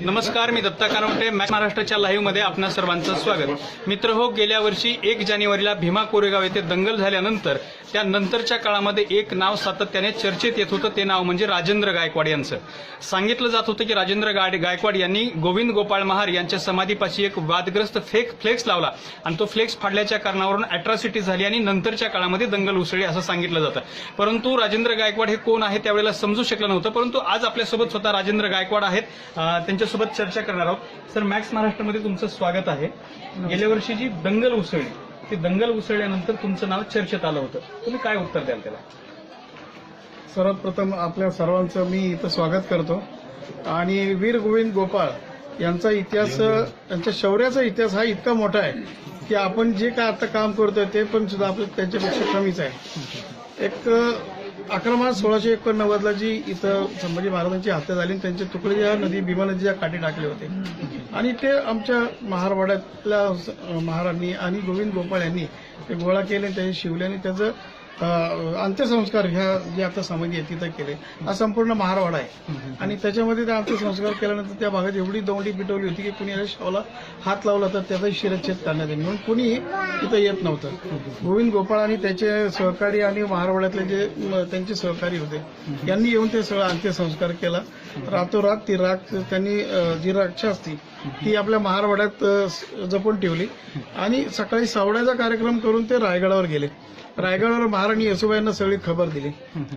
नमस्कार मी दत्ता कानवटे मॅच महाराष्ट्राच्या लाईव्हमध्ये आपणा सर्वांचं स्वागत. मित्र हो गेल्या वर्षी एक जानेवारीला भीमा कोरेगाव येथे दंगल झाल्यानंतर त्या नंतरच्या काळामध्ये एक नाव सातत्याने चर्चेत येत होतं ते नाव म्हणजे राजेंद्र गायकवाड यांचं. सांगितलं जात होतं की राजेंद्र गायकवाड यांनी गोविंद गोपाळ महार यांच्या समाधीपाशी एक वादग्रस्त फेक फ्लेक्स लावला. आणि तो फ्लेक्स फाडल्याच्या कारणावरून अॅट्रॉसिटी झाली आणि नंतरच्या काळामध्ये दंगल उसळली असं सांगितलं जातं. परंतु राजेंद्र गायकवाड हे कोण आहे त्यावेळेला समजू शकलं नव्हतं परंतु आज आपल्यासोबत स्वतः राजेंद्र गायकवाड आहेत. त्यांच्या त्यांच्यासोबत चर्चा करणार आहोत. सर मॅक्स महाराष्ट्रामध्ये तुमचं स्वागत आहे. गेल्या वर्षी जी दंगल उसळली ती दंगल उसळल्यानंतर तुमचं नाव चर्चेत आलं होतं. तुम्ही काय उत्तर द्याल त्याला? सर्वप्रथम आपल्या सर्वांचं मी इथं स्वागत करतो. आणि वीर गोविंद गोपाळ यांचा इतिहास त्यांच्या शौर्याचा इतिहास हा इतका मोठा आहे की आपण जे काय आता काम करतोय ते पण सुद्धा आपलं त्यांच्यापेक्षा कमीच आहे. एक अकरा मार्च सोळाशे एकोणनव्वदला जी इथं संभाजी महाराजांची हत्या झाली आणि त्यांचे तुकडे या नदी भीमा नदीच्या काठी टाकले होते. आणि ते आमच्या महारवाड्यातल्या महारांनी आणि गोविंद गोपाळ यांनी ते गोळा केले त्यांनी शिवले आणि त्याचं अंत्यसंस्कार ह्या जे आता समाधी आहे तिथं केले. हा संपूर्ण महारवाडा आहे. आणि त्याच्यामध्ये त्या अंत्यसंस्कार केल्यानंतर त्या भागात एवढी दौंडी पिटवली होती की कुणी शावला हात लावला तर त्याचाही शिरच्छेद करण्यात येईल. म्हणून कुणीही तिथं येत नव्हतं. गोविंद गोपाळ आणि त्याचे सहकारी आणि महारवाड्यातले जे त्यांचे सहकारी होते यांनी येऊन ते सगळं अंत्यसंस्कार केला. रातोरात ती राख त्यांनी जी राक्षा असती ती आपल्या महारवाड्यात जपून ठेवली. आणि सकाळी सावड्याचा कार्यक्रम करून ते रायगडावर गेले. रायगडावर महाराणी येसुबाईंना सगळी खबर दिली.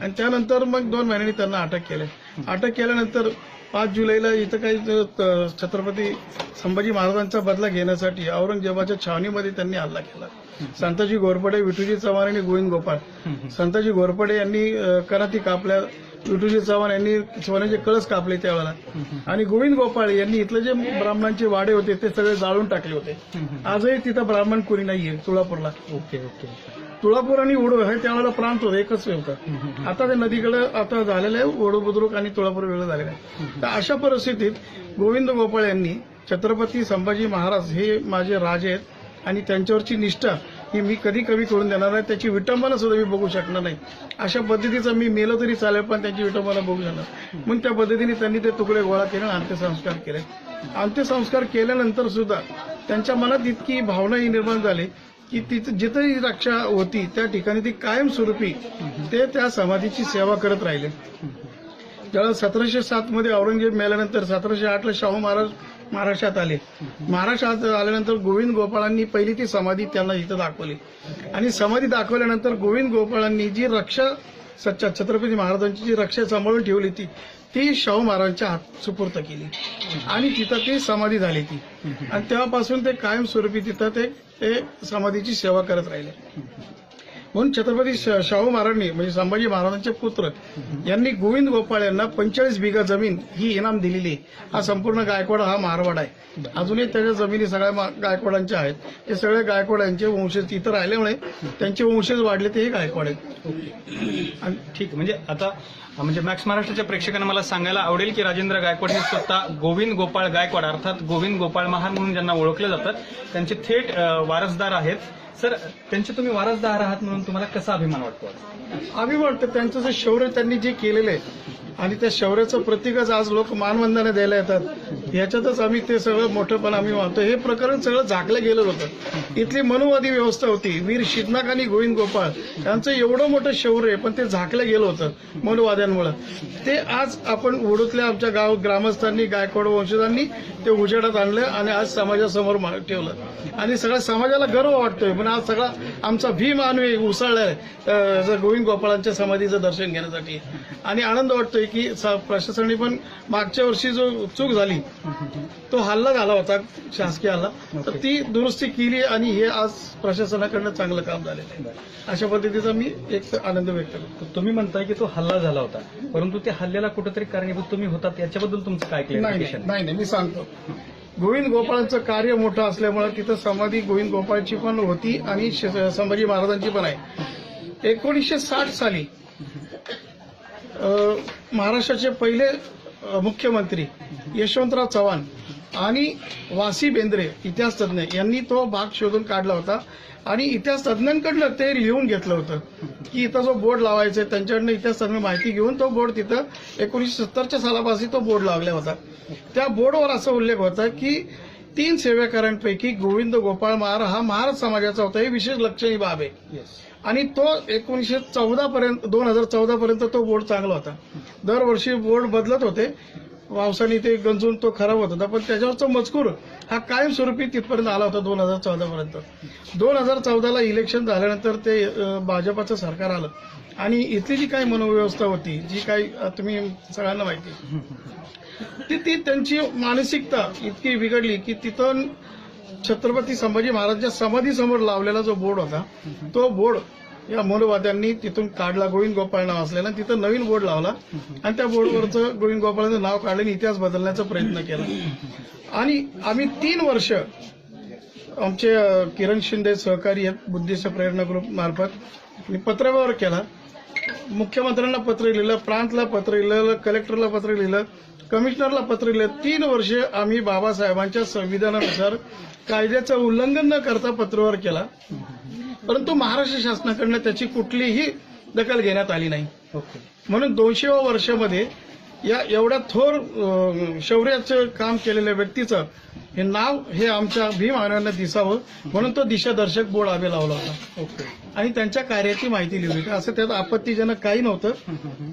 आणि त्यानंतर मग दोन महिन्यांनी त्यांना अटक केले. अटक केल्यानंतर पाच जुलैला इथं काही छत्रपती संभाजी महाराजांचा बदला घेण्यासाठी औरंगजेबाच्या छावणीमध्ये त्यांनी हल्ला केला. संताजी घोरपडे विठूजी चव्हाण आणि गोविंद गोपाळ. संताजी घोरपडे यांनी कराती कापल्या. विठूजी चव्हाण यांनी सोन्याचे कळस कापले त्यावेळेला. आणि गोविंद गोपाळ यांनी इथले जे ब्राह्मणांचे वाडे होते ते सगळे जाळून टाकले होते. आजही तिथं ब्राह्मण कुणी नाहीये तुळापूरला. Okay okay. तुळापूर आणि ओढू हे त्यावेळेला प्रांत होते एकच होतं. आता ते नदीकडे आता झालेलं आहे ओढू बुद्रुक आणि तुळापूर वेगळं झालेलं आहे. तर अशा परिस्थितीत गोविंद गोपाळ यांनी छत्रपती संभाजी महाराज हे माझे राजे आहेत आणि त्यांच्यावरची निष्ठा की मी कधी कमी करून देणार नाही त्याची विटंबना सुद्धा मी बघू शकणार नाही. अशा पद्धतीचं मी मेलो तरी चालेल पण त्याची विटंबना बघू शकणार. म्हणून त्या पद्धतीने त्यांनी ते तुकडे गोळा केले आणि अंत्यसंस्कार केले. अंत्यसंस्कार केल्यानंतर सुद्धा त्यांच्या मनात इतकी भावनाही निर्माण झाली की तिथं जिथंही रक्षा होती त्या ठिकाणी ती कायमस्वरूपी ते त्या समाधीची सेवा करत राहिले. ज्यावेळेस सतराशे सात मध्ये औरंगजेब मेल्यानंतर सतराशे आठला शाहू महाराज महाराष्ट्रात आले. महाराष्ट्रात आल्यानंतर गोविंद गोपाळांनी पहिली ती समाधी त्यांना इथं दाखवली. आणि समाधी दाखवल्यानंतर गोविंद गोपाळांनी जी रक्षा सच्चा छत्रपती महाराजांची जी रक्षा सांभाळून ठेवली ती ती शाहू महाराजांच्या हात सुपूर्त केली. आणि तिथं ती समाधी झाली ती. आणि तेव्हापासून ते कायमस्वरूपी तिथं ते ते समाधीची सेवा करत राहिले. म्हणून छत्रपती श- शाहू महाराजांनी म्हणजे संभाजी महाराजांचे पुत्र यांनी गोविंद गोपाळ यांना पंचेचाळीस बिघा जमीन ही इनाम दिलेली आहे. हा संपूर्ण गायकवाड हा मारवाड आहे. अजूनही त्याच्या जमिनी सगळ्या गायकवाडांच्या आहेत. ते सगळे गायकवाड यांचे वंशज इथं राहिल्यामुळे त्यांचे वंशज वाढले ते हे गायकवाड आहेत. आणि ठीक म्हणजे आता म्हणजे मॅक्स महाराष्ट्राच्या प्रेक्षकांना मला सांगायला आवडेल की राजेंद्र गायकवाड हे स्वतः गोविंद गोपाळ गायकवाड अर्थात गोविंद गोपाळ महान म्हणून ज्यांना ओळखलं जातं त्यांचे थेट वारसदार आहेत. सर त्यांचे तुम्ही वारसदार आहात म्हणून तुम्हाला कसा अभिमान वाटतो? अभिमान वाटतं. त्यांचं जे शौर्य त्यांनी जे केलेलं आहे आणि त्या शौर्याचं प्रतीकच आज लोक मानवंदना द्यायला येतात. याच्यातच आम्ही ते सगळं मोठंपण आम्ही मानतो हे प्रकरण सगळं झाकलं गेलं होतं. इथली मनुवादी व्यवस्था होती. वीर शिदनाक आणि गोविंद गोपाळ यांचं एवढं मोठं शौर्य आहे, पण ते झाकलं गेलं होतं मनुवाद्यांमुळं. ते आज आपण ओढूतल्या आमच्या गाव ग्रामस्थांनी गायकवाड वंशजांनी ते उजेडात आणलं आणि आज समाजासमोर ठेवलं. आणि सगळ्या समाजाला गर्व वाटतोय पण आज सगळा आमचा भीम मानवी उसळलाय गोविंद गोपाळांच्या समाधीचं दर्शन घेण्यासाठी. आणि आनंद वाटतोय की प्रशासनाने पण मागच्या वर्षी जो चूक झाली तो हल्ला झाला होता शासकीय हल्ला तर ती दुरुस्ती केली आणि हे आज प्रशासनाकडनं चांगलं काम झालेलं आहे. अशा पद्धतीचा मी एक आनंद व्यक्त करतो. तुम्ही म्हणताय की तो हल्ला झाला होता परंतु त्या हल्ल्याला कुठेतरी कारणीभूत तुम्ही होतात याच्याबद्दल तुमचं काय नाही नाही, क्लिअरिफिकेशन नाही नाही मी सांगतो. गोविंद गोपाळांचं कार्य मोठं असल्यामुळे तिथं समाधी गोविंद गोपाळची पण होती आणि संभाजी महाराजांची पण आहे. एकोणीसशे साठ साली महाराष्ट्राचे पहिले मुख्यमंत्री यशवंतराव चव्हाण आणि वासी बेंद्रे इतिहास तज्ज्ञ यांनी तो भाग शोधून काढला होता. आणि इतिहास तज्ज्ञांकडनं ते लिहून घेतलं होतं की इथं जो बोर्ड लावायचा आहे त्यांच्याकडनं इतिहास तज्ज्ञ माहिती घेऊन तो बोर्ड तिथं एकोणीसशे सत्तरच्या सालापासून तो बोर्ड लावला होता. त्या बोर्डवर असा उल्लेख होता की तीन सेवेकरांपैकी गोविंद गोपाळ महार हा महाराज समाजाचा होता. ही विशेष लक्षणीय बाब आहे. आणि तो एकोणीसशे चौदा पर्यंत दोन हजार चौदा पर्यंत तो बोर्ड चांगला होता. दरवर्षी बोर्ड बदलत होते. पावसाने ते गंजून तो खराब होत होता. पण त्याच्यावरचा मजकूर हा कायमस्वरूपी तिथपर्यंत आला होता दोन हजार चौदा पर्यंत. दोन हजार चौदाला इलेक्शन झाल्यानंतर ते भाजपाचं सरकार आलं. आणि इथली जी काही मनोव्यवस्था होती जी काही तुम्ही सगळ्यांना माहिती आहे. ती ती त्यांची मानसिकता इतकी बिघडली की तिथं छत्रपती संभाजी महाराजांच्या समाधीसमोर लावलेला जो बोर्ड होता तो बोर्ड या मौलवाद्यांनी तिथून काढला गोविंद गोपाळ नाव असलेला तिथं नवीन बोर्ड लावला. आणि त्या बोर्डवरचं गोविंद गोपाळाचं नाव काढलं आणि इतिहास बदलण्याचा प्रयत्न केला. आणि आम्ही तीन वर्ष आमचे किरण शिंदे सहकारी आहेत बुद्धिस्ट प्रेरणा ग्रुप मार्फत. मी पत्रव्यवहार केला. मुख्यमंत्र्यांना पत्र लिहिलं प्रांतला पत्र लिहिलं कलेक्टरला पत्र लिहिलं. कमिशनरला पत्र लिहिलं. तीन वर्षे आम्ही बाबासाहेबांच्या संविधानानुसार कायद्याचं उल्लंघन न करता पत्रव्यवहार केला. परंतु महाराष्ट्र शासनाकडनं त्याची कुठलीही दखल घेण्यात आली नाही. म्हणून दोनशेव्या वर्षामध्ये या एवढ्या थोर शौर्याचं काम केलेल्या व्यक्तीचं हे नाव हे आमच्या भीम आनंदांना दिसावं म्हणून तो दिशादर्शक बोर्ड आम्ही लावला होता. ओके. आणि त्यांच्या कार्याची माहिती लिहिली होती. असं त्यात आपत्तीजनक काही नव्हतं.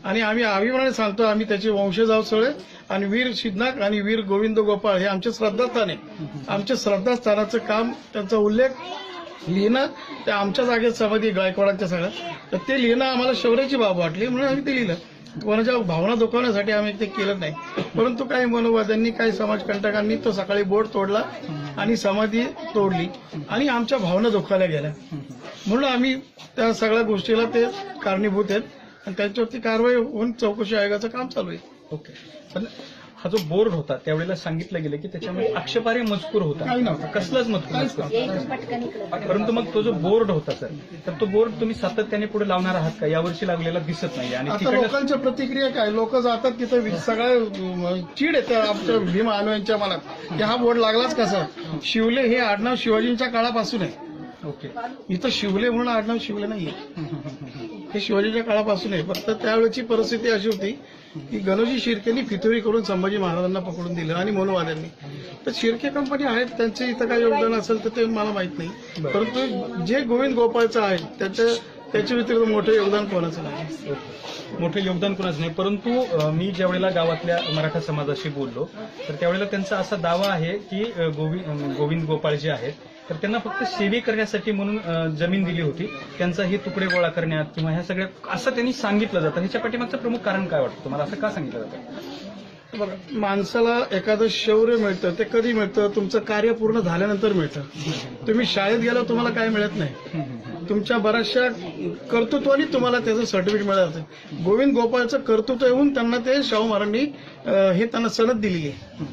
आणि आम्ही अभिमानाने सांगतो आम्ही त्याचे वंशज आहोत सगळे आणि वीर सिद्धनाथ आणि वीर गोविंद गोपाळ हे आमचे श्रद्धास्थान आहे आमच्या श्रद्धास्थानाचं काम त्यांचा उल्लेख लिहिणं ते आमच्या जागेत समाधी गायकवाडांच्या सगळ्या. तर ते लिहिणं आम्हाला शौर्याची बाब वाटली म्हणून आम्ही ते लिहिलं. कोणाच्या भावना दुखवण्यासाठी आम्ही ते केलं नाही. परंतु काही मनोवाद्यांनी काही समाजकंटकांनी तो सकाळी बोर्ड तोडला आणि समाधी तोडली आणि आमच्या भावना दुखावल्या गेल्या. म्हणून आम्ही त्या सगळ्या गोष्टीला ते कारणीभूत आहेत आणि त्यांच्यावरती कारवाई होऊन चौकशी आयोगाचं काम चालू आहे. ओके. हा जो बोर्ड होता त्यावेळेला सांगितलं गेलं की त्याच्यामध्ये आक्षेपार्ह मजकूर होता. कसलाच मजकूर नसतो. परंतु मग तो जो बोर्ड होता सर तर तो बोर्ड तुम्ही सातत्याने पुढे लावणार आहात का? यावर्षी लागलेला दिसत नाही आणि लोकांच्या प्रतिक्रिया काय? लोक जातात तिथं सगळ्या चीड येते आमच्या भीम यांच्या मनात. की हा बोर्ड लागलाच कसा शिवले हे आडनाव शिवाजींच्या काळापासून आहे. ओके. इथं शिवले म्हणून आडनाव शिवले नाहीये. हे शिवाजीच्या काळापासून आहे. फक्त त्यावेळेची परिस्थिती अशी होती की गणोजी शिर्केनी फितुरी करून संभाजी महाराजांना पकडून दिलं आणि मनोवाद्यांनी. तर शिर्के कंपनी आहेत त्यांचे इथं काय योगदान असेल तर ते मला माहीत नाही. परंतु जे गोविंद गोपाळचं आहे त्याच्या त्याच्या व्यतिरिक्त मोठं योगदान कोणाचं नाही? मोठं योगदान कोणाच नाही परंतु अ, मी ज्या वेळेला गावातल्या मराठा समाजाशी बोललो तर त्यावेळेला त्यांचा असा दावा आहे की अ, गोविंद अ, गोविंद गोपाळ जे आहेत तर त्यांना फक्त सेवे करण्यासाठी म्हणून अ, जमीन दिली होती. त्यांचा हे तुकडे गोळा करण्यात किंवा ह्या सगळ्या असं त्यांनी सांगितलं जातं. ह्याच्या पाठीमागचं प्रमुख कारण काय वाटतं तुम्हाला? असं का सांगितलं जातं? बघा माणसाला एखादं शौर्य मिळतं ते कधी मिळतं? तुमचं कार्य पूर्ण झाल्यानंतर मिळतं. तुम्ही शाळेत गेल्यावर तुम्हाला काय मिळत नाही. तुमच्या बऱ्याचशा कर्तृत्वाने तुम्हाला त्याचं सर्टिफिकेट मिळालं जातं गोविंद गोपाळचं कर्तृत्व येऊन त्यांना ते शाहू महाराजांनी हे त्यांना सनद दिली आहे.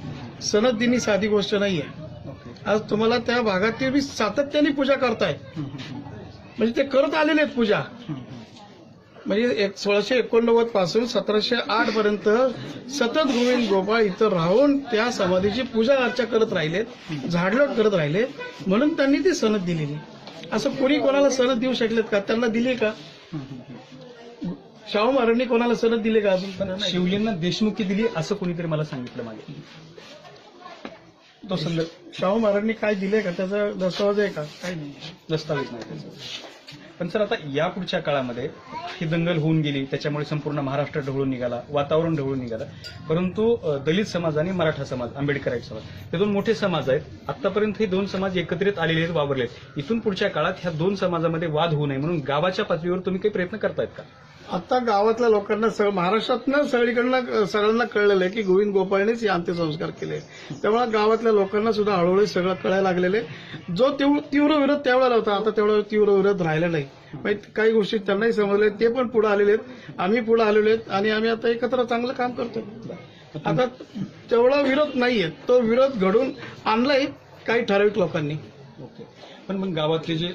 सनद देणी साधी गोष्ट नाही आहे आज तुम्हाला त्या भागातील मी सातत्याने पूजा करतायत म्हणजे ते करत आलेले आहेत पूजा. म्हणजे एक सोळाशे एकोणनव्वदपासून सतराशे आठ पर्यंत सतत गोविंद गोपाळ इथं राहून त्या समाधीची पूजा अर्चा करत राहिलेत झाडलोट करत राहिले म्हणून त्यांनी ती सनद दिलेली. असं कोणी कोणाला सनद देऊ शकलेत का? त्यांना दिली का? शाहू महाराजांनी कोणाला सनद दिली का अजून. शिवलींना देशमुखी दिली असं कोणीतरी मला सांगितलं मागे. तो संदर्भ शाहू महाराजांनी काय दिले का? त्याचा दस्तावेज आहे का? काही नाही. दस्तावेज नाही त्याचा. पण सर आता या पुढच्या काळामध्ये ही दंगल होऊन गेली त्याच्यामुळे संपूर्ण महाराष्ट्र ढवळून निघाला वातावरण ढवळून निघालं. परंतु दलित समाज आणि मराठा समाज आंबेडकराईट समाज हे दोन मोठे समाज आहेत. आतापर्यंत हे दोन समाज एकत्रित आलेले आहेत वावरले आहेत इथून पुढच्या काळात ह्या दोन समाजामध्ये वाद होऊ नये म्हणून गावाच्या पातळीवर तुम्ही काही प्रयत्न करतायत का? आता गावातल्या लोकांना सगळं महाराष्ट्रातनं सगळीकडनं सगळ्यांना कळलेलं आहे की गोविंद गोपाळनेच हे अंत्यसंस्कार केले. त्यामुळे गावातल्या लोकांना सुद्धा हळूहळू सगळं कळायला लागलेले जो तीव्र तीव्र विरोध त्यावेळेला होता आता तेवढा तीव्र विरोध राहिला नाही. काही गोष्टी त्यांनाही समजले ते पण पुढे आलेले आहेत. आम्ही पुढे आलेलो आहेत आणि आम्ही आता एकत्र चांगलं काम करतो आता तेवढा विरोध नाहीये. तो विरोध घडून आणलाय काही ठराविक लोकांनी. ओके. पण मग गावातले जे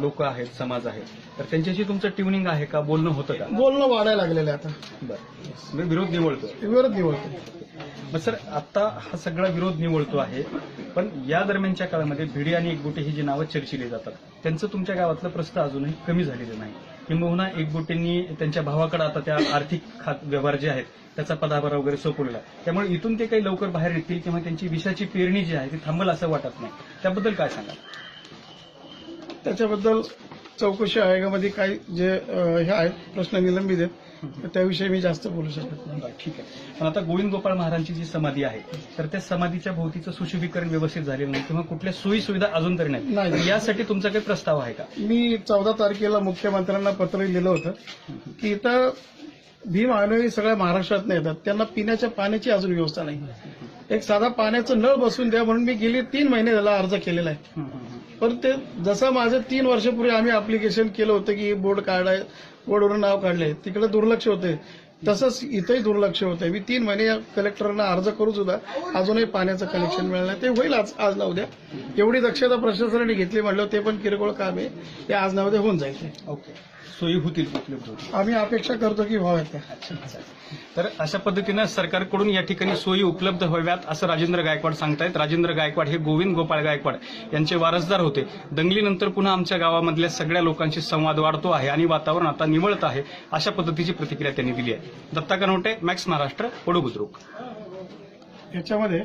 लोक आहेत समाज आहेत तर त्यांच्याशी तुमचं ट्युनिंग आहे का? बोलणं होतं का? बोलणं वाढायला लागलेलं आहे आता. बरं. म्हणजे विरोध निवळतो. विरोध निवडतो मग सर आता हा सगळा विरोध निवळतो आहे पण या दरम्यानच्या काळामध्ये भिडे आणि एकबोटे ही जी नावं चर्चिली जातात त्यांचं तुमच्या गावातलं प्रश्न अजूनही कमी झालेलं नाही. किंबहुना एकबोटेंनी त्यांच्या भावाकडे आता त्या आर्थिक खात व्यवहार जे आहेत त्याचा पदाभार वगैरे सोपवलेला त्यामुळे इथून ते काही लवकर बाहेर येतील किंवा त्यांची विषाची पेरणी जी आहे ती थांबल असं वाटत नाही. त्याबद्दल काय सांगा त्याच्याबद्दल चौकशी आयोगामध्ये काही जे हे आहेत प्रश्न निलंबित आहेत त्याविषयी मी जास्त बोलू शकत नाही. ठीक आहे. पण आता गोविंद गोपाळ महाराजांची जी समाधी आहे तर त्या समाधीच्या भोवतीचं सुशोभीकरण व्यवस्थित झालेलं नाही किंवा कुठल्या सोयी सुविधा अजून तरी नाही. यासाठी तुमचा काही प्रस्ताव आहे का? मी चौदा तारखेला मुख्यमंत्र्यांना पत्र लिहिलं होतं की इथं भीम आयनवी सगळ्या महाराष्ट्रात येतात. त्यांना पिण्याच्या पाण्याची अजून व्यवस्था नाही. एक साधा पाण्याचं नळ बसून द्या म्हणून मी गेले तीन महिने त्याला अर्ज केलेला आहे. पण ते जसं माझं तीन वर्षापूर्वी आम्ही अप्लिकेशन केलं होतं की बोर्ड काढाय बोर्डवरून नाव काढले. तिकडे दुर्लक्ष होते. तसंच इथंही दुर्लक्ष होतंय. मी तीन महिने या कलेक्टरना अर्ज करू सुद्धा अजूनही पाण्याचं कनेक्शन मिळालं नाही. ते होईल आज आज ना उद्या. एवढी दक्षता प्रशासनाने घेतली म्हटलं ते पण किरकोळ काम आहे. ते आज ना उद्या होऊन जाईल. ते ओके सोयी होतील उपलब्ध होतील आम्ही अपेक्षा करतो की व्हाव्यात. त्या. तर अशा पद्धतीनं सरकारकडून या ठिकाणी सोयी उपलब्ध व्हाव्यात असं राजेंद्र गायकवाड सांगतायत. राजेंद्र गायकवाड हे गोविंद गोपाळ गायकवाड यांचे वारसदार होते. दंगलीनंतर पुन्हा आमच्या गावामधल्या सगळ्या लोकांशी संवाद वाढतो आहे आणि वातावरण आता निवळत आहे अशा पद्धतीची प्रतिक्रिया त्यांनी दिली आहे. दत्ता कनवटे मॅक्स महाराष्ट्र पडू बुद्रुक याच्यामध्ये